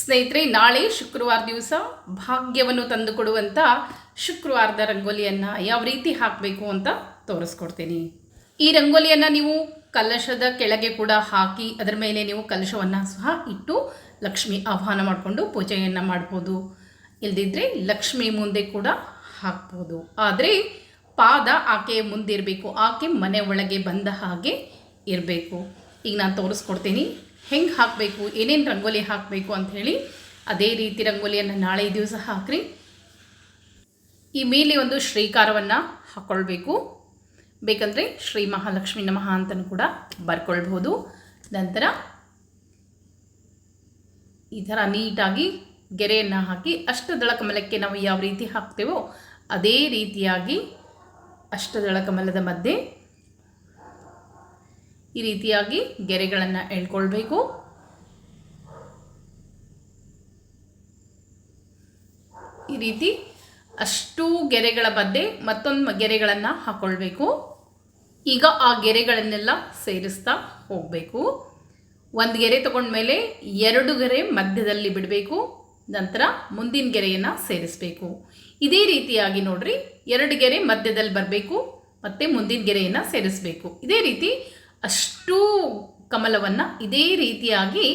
ಸ್ನೇಹಿತರೆ, ನಾಳೆ ಶುಕ್ರವಾರ ದಿವಸ ಭಾಗ್ಯವನ್ನು ತಂದುಕೊಡುವಂಥ ಶುಕ್ರವಾರದ ರಂಗೋಲಿಯನ್ನು ಯಾವ ರೀತಿ ಹಾಕಬೇಕು ಅಂತ ತೋರಿಸ್ಕೊಡ್ತೀನಿ. ಈ ರಂಗೋಲಿಯನ್ನು ನೀವು ಕಲಶದ ಕೆಳಗೆ ಕೂಡ ಹಾಕಿ, ಅದರ ಮೇಲೆ ನೀವು ಕಲಶವನ್ನು ಸಹ ಇಟ್ಟು ಲಕ್ಷ್ಮಿ ಆಹ್ವಾನ ಮಾಡಿಕೊಂಡು ಪೂಜೆಯನ್ನು ಮಾಡ್ಬೋದು. ಇಲ್ಲದಿದ್ದರೆ ಲಕ್ಷ್ಮಿ ಮುಂದೆ ಕೂಡ ಹಾಕ್ಬೋದು. ಆದರೆ ಪಾದ ಆಕೆ ಮುಂದಿರಬೇಕು, ಆಕೆ ಮನೆ ಒಳಗೆ ಬಂದ ಹಾಗೆ ಇರಬೇಕು. ಈಗ ನಾನು ತೋರಿಸ್ಕೊಡ್ತೀನಿ. ಹೆಂಗೆ ಹಾಕಬೇಕು, ಏನೇನು ರಂಗೋಲಿ ಹಾಕಬೇಕು ಅಂಥೇಳಿ ಅದೇ ರೀತಿ ರಂಗೋಲಿಯನ್ನು ನಾಳೆ ದಿವಸ ಹಾಕ್ರಿ. ಈ ಮೇಲೆ ಒಂದು ಶ್ರೀಕಾರವನ್ನು ಹಾಕ್ಕೊಳ್ಬೇಕು ಬೇಕಂದರೆ ಶ್ರೀ ಮಹಾಲಕ್ಷ್ಮಿ ನಮಃ ಅಂತಲೂ ಕೂಡ ಬರ್ಕೊಳ್ಬೋದು ನಂತರ ಈ ಥರ ನೀಟಾಗಿ ಗೆರೆಯನ್ನು ಹಾಕಿ ಅಷ್ಟದಳ ಕಮಲಕ್ಕೆ ನಾವು ಯಾವ ರೀತಿ ಹಾಕ್ತೇವೋ ಅದೇ ರೀತಿಯಾಗಿ ಅಷ್ಟದಳ ಕಮಲದ ಮಧ್ಯೆ ಈ ರೀತಿಯಾಗಿ ಗೆರೆಗಳನ್ನು ಎಳ್ಕೊಳ್ಬೇಕು. ಈ ರೀತಿ ಅಷ್ಟು ಗೆರೆಗಳ ಬದ್ದೆ ಮತ್ತೊಂದು ಗೆರೆಗಳನ್ನು ಹಾಕ್ಕೊಳ್ಬೇಕು ಈಗ ಆ ಗೆರೆಗಳನ್ನೆಲ್ಲ ಸೇರಿಸ್ತಾ ಹೋಗಬೇಕು. ಒಂದು ಗೆರೆ ತಗೊಂಡ್ಮೇಲೆ ಎರಡು ಗೆರೆ ಮಧ್ಯದಲ್ಲಿ ಬಿಡಬೇಕು. ನಂತರ ಮುಂದಿನ ಗೆರೆಯನ್ನು ಸೇರಿಸಬೇಕು. ಇದೇ ರೀತಿಯಾಗಿ ನೋಡ್ರಿ, ಎರಡು ಗೆರೆ ಮಧ್ಯದಲ್ಲಿ ಬರಬೇಕು, ಮತ್ತು ಮುಂದಿನ ಗೆರೆಯನ್ನು ಸೇರಿಸಬೇಕು. ಇದೇ ರೀತಿ ಅಷ್ಟೂ ಕಮಲವನ್ನು ಇದೇ ರೀತಿಯಾಗಿ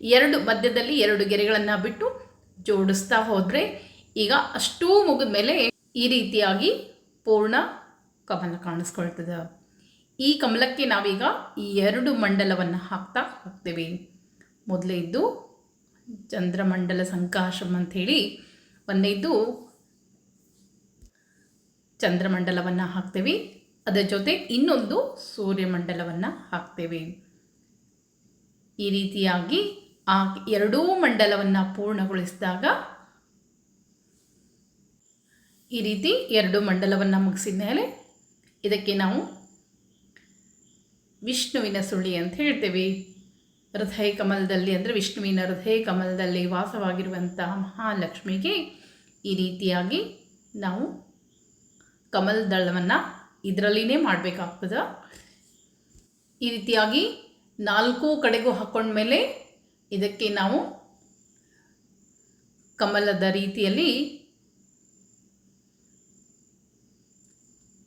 ಎರಡು ಮಧ್ಯದಲ್ಲಿ ಎರಡು ಗೆರೆಗಳನ್ನು ಬಿಟ್ಟು ಜೋಡಿಸ್ತಾ ಹೋದರೆ ಈಗ ಅಷ್ಟೂ ಮುಗಿದ ಮೇಲೆ ಈ ರೀತಿಯಾಗಿ ಪೂರ್ಣ ಕಮಲ ಕಾಣಿಸ್ಕೊಳ್ತದೆ. ಈ ಕಮಲಕ್ಕೆ ನಾವೀಗ ಈ ಎರಡು ಮಂಡಲವನ್ನು ಹಾಕ್ತಾ ಹೋಗ್ತೇವೆ. ಮೊದಲೇದ್ದು ಚಂದ್ರಮಂಡಲ ಸಂಕಾಶಂ ಅಂಥೇಳಿ ಇದ್ದು ಚಂದ್ರಮಂಡಲವನ್ನು ಹಾಕ್ತೇವೆ. ಅದರ ಜೊತೆ ಇನ್ನೊಂದು ಸೂರ್ಯಮಂಡಲವನ್ನು ಹಾಕ್ತೇವೆ. ಈ ರೀತಿಯಾಗಿ ಆ ಎರಡೂ ಮಂಡಲವನ್ನು ಪೂರ್ಣಗೊಳಿಸಿದಾಗ ಈ ರೀತಿ ಎರಡು ಮಂಡಲವನ್ನು ಮುಗಿಸಿದ ಮೇಲೆ ಇದಕ್ಕೆ ನಾವು ವಿಷ್ಣುವಿನ ಸುಳಿ ಅಂತ ಹೇಳ್ತೇವೆ. ಹೃದಯ ಕಮಲದಲ್ಲಿ ಅಂದರೆ ವಿಷ್ಣುವಿನ ಹೃದಯ ಕಮಲದಲ್ಲಿ ವಾಸವಾಗಿರುವಂತಹ ಮಹಾಲಕ್ಷ್ಮಿಗೆ ಈ ರೀತಿಯಾಗಿ ನಾವು ಕಮಲದಳವನ್ನು ಇದರಲ್ಲಿನೇ ಮಾಡಬೇಕಾಗ್ತದೆ. ಈ ರೀತಿಯಾಗಿ ನಾಲ್ಕು ಕಡೆಗೂ ಹಾಕ್ಕೊಂಡ್ಮೇಲೆ ಇದಕ್ಕೆ ನಾವು ಕಮಲದ ರೀತಿಯಲ್ಲಿ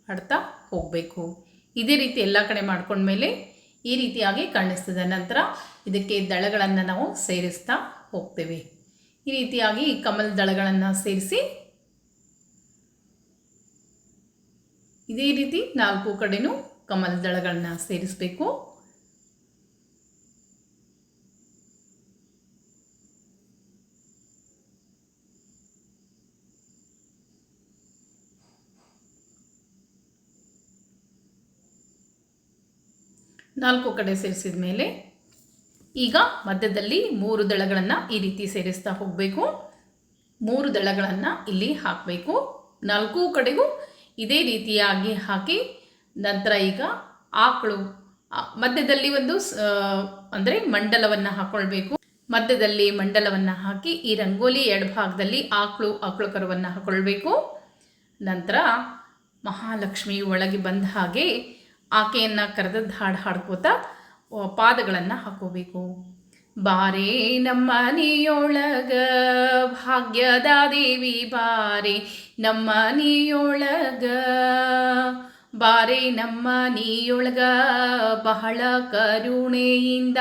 ಹಾಡ್ತಾ ಹೋಗಬೇಕು. ಇದೇ ರೀತಿ ಎಲ್ಲ ಕಡೆ ಮಾಡ್ಕೊಂಡ್ಮೇಲೆ ಈ ರೀತಿಯಾಗಿ ಕಾಣಿಸ್ತದೆ. ನಂತರ ಇದಕ್ಕೆ ದಳಗಳನ್ನು ನಾವು ಸೇರಿಸ್ತಾ ಹೋಗ್ತೇವೆ. ಈ ರೀತಿಯಾಗಿ ಕಮಲ ದಳಗಳನ್ನು ಸೇರಿಸಿ ಇದೇ ರೀತಿ ನಾಲ್ಕು ಕಡೆನೂ ಕಮಲ ದಳಗಳನ್ನ ಸೇರಿಸಬೇಕು. ನಾಲ್ಕು ಕಡೆ ಸೇರಿಸಿದ ಮೇಲೆ ಈಗ ಮಧ್ಯದಲ್ಲಿ ಮೂರು ದಳಗಳನ್ನು ಈ ರೀತಿ ಸೇರಿಸ್ತಾ ಹೋಗಬೇಕು. ಮೂರು ದಳಗಳನ್ನು ಇಲ್ಲಿ ಹಾಕಬೇಕು. ನಾಲ್ಕು ಕಡೆಗೂ ಇದೇ ರೀತಿಯಾಗಿ ಹಾಕಿ ನಂತರ ಈಗ ಆಕಳು ಮಧ್ಯದಲ್ಲಿ ಒಂದು ಅಂದರೆ ಮಂಡಲವನ್ನು ಹಾಕೊಳ್ಬೇಕು. ಮಧ್ಯದಲ್ಲಿ ಮಂಡಲವನ್ನು ಹಾಕಿ ಈ ರಂಗೋಲಿ ಎಡಭಾಗದಲ್ಲಿ ಆಕಳು ಆಕಳು ಕರುವನ್ನು ಹಾಕ್ಕೊಳ್ಬೇಕು ನಂತರ ಮಹಾಲಕ್ಷ್ಮಿ ಒಳಗೆ ಬಂದ ಹಾಗೆ ಆಕೆಯನ್ನು ಕರೆದದ್ದು ಹಾಡು ಹಾಡ್ಕೋತಾ ಪಾದಗಳನ್ನು ಹಾಕೋಬೇಕು. ಬಾರೆ ನಮ್ಮ ನೀಯೊಳಗ ಭಾಗ್ಯದ ದೇವಿ ಬಾರೆ ನಮ್ಮ ನೀಯೊಳಗ ಬಾರೆ ನಮ್ಮ ನೀಯೊಳಗ ಬಹಳ ಕರುಣೆಯಿಂದ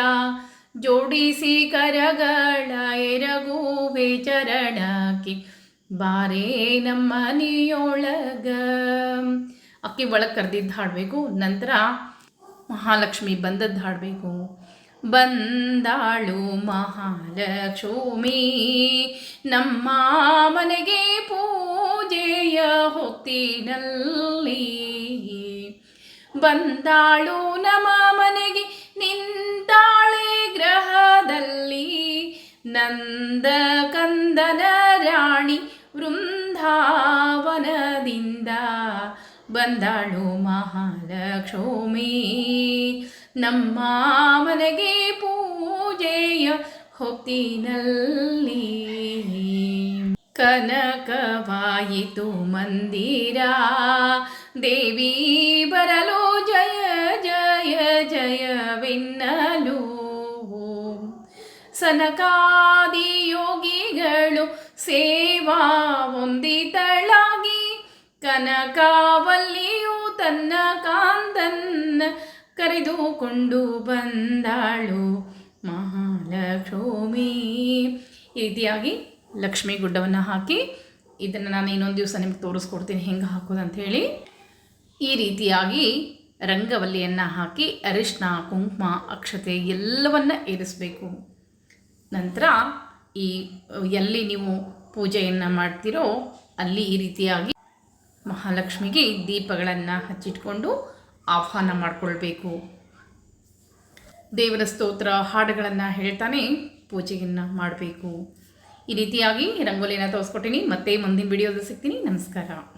ಜೋಡಿಸಿ ಕರಗಳ ಎರಗುವೆ ಚರಣಕ್ಕೆ. ಬಾರೆ ನಮ್ಮ ನೀಯೊಳಗ ಅಕ್ಕಿ ಒಳಗೆ ಕರೆದಿದ್ದು ಹಾಡಬೇಕು, ನಂತರ ಮಹಾಲಕ್ಷ್ಮಿ ಬಂದದ್ದು ಹಾಡಬೇಕು. ಬಂದಾಳು ಮಹಾಲಕ್ಷ್ಮಿ. ನಮ್ಮ ಮನೆಗೆ ಪೂಜೆಯ ಹೊತ್ತಿನಲ್ಲಿ ಬಂದಾಳು ನಮ್ಮ ಮನೆಗೆ, ನಿಂತಾಳೆ ಗ್ರಹದಲ್ಲಿ ನಂದ ಕಂದನ ರಾಣಿ ವೃಂದಾವನದಿಂದ ಬಂದಾಳು ಮಹಾಲಕ್ಷ್ಮಿ. ನಮ್ಮ ಮನೆಗೆ ಪೂಜೆಯ ಹೊತ್ತಿನಲ್ಲಿ. ಕನಕವಾಯಿತು ಮಂದಿರ. ದೇವಿ ಬರಲು ಜಯ ಜಯ ಜಯವೆನ್ನಲು ಸನಕಾದಿ ಯೋಗಿಗಳು ಸೇವಾ ಹೊಂದಿತಳಾಗಿ ಕನಕಾವಲ್ಲಿಯೂ ತನ್ನ ಕಾಂತನ್ನ ಕರೆದುಕೊಂಡು ಬಂದಾಳು ಮಹಾಲಕ್ಷ್ಮಿ. ಈ ರೀತಿಯಾಗಿ ಲಕ್ಷ್ಮಿ ಗುಡ್ಡವನ್ನು ಹಾಕಿ ಇದನ್ನು ನಾನು ಇನ್ನೊಂದು ದಿವಸ ನಿಮ್ಗೆ ತೋರಿಸ್ಕೊಡ್ತೀನಿ ಹೆಂಗೆ ಹಾಕೋದು ಅಂತ ಹೇಳಿ. ಈ ರೀತಿಯಾಗಿ ರಂಗವಲ್ಲಿಯನ್ನು ಹಾಕಿ ಅರಿಶಿನ ಕುಂಕುಮ, ಅಕ್ಷತೆ ಎಲ್ಲವನ್ನ ಏರಿಸಬೇಕು. ನಂತರ ಈ, ಎಲ್ಲಿ ನೀವು ಪೂಜೆಯನ್ನು ಮಾಡ್ತೀರೋ ಅಲ್ಲಿ ಈ ರೀತಿಯಾಗಿ ಮಹಾಲಕ್ಷ್ಮಿಗೆ ದೀಪಗಳನ್ನು ಹಚ್ಚಿಟ್ಕೊಂಡು ಆಹ್ವಾನ ಮಾಡಿಕೊಳ್ಬೇಕು. ದೇವರ ಸ್ತೋತ್ರ ಹಾಡುಗಳನ್ನು ಹೇಳ್ತಾನೆ, ಪೂಜೆಯನ್ನು ಮಾಡಬೇಕು. ಈ ರೀತಿಯಾಗಿ ರಂಗೋಲಿನ ತೋರಿಸ್ಕೊಟ್ಟಿನಿ. ಮತ್ತೆ ಮುಂದಿನ ವಿಡಿಯೋದಲ್ಲಿ ಸಿಗ್ತೀನಿ. ನಮಸ್ಕಾರ.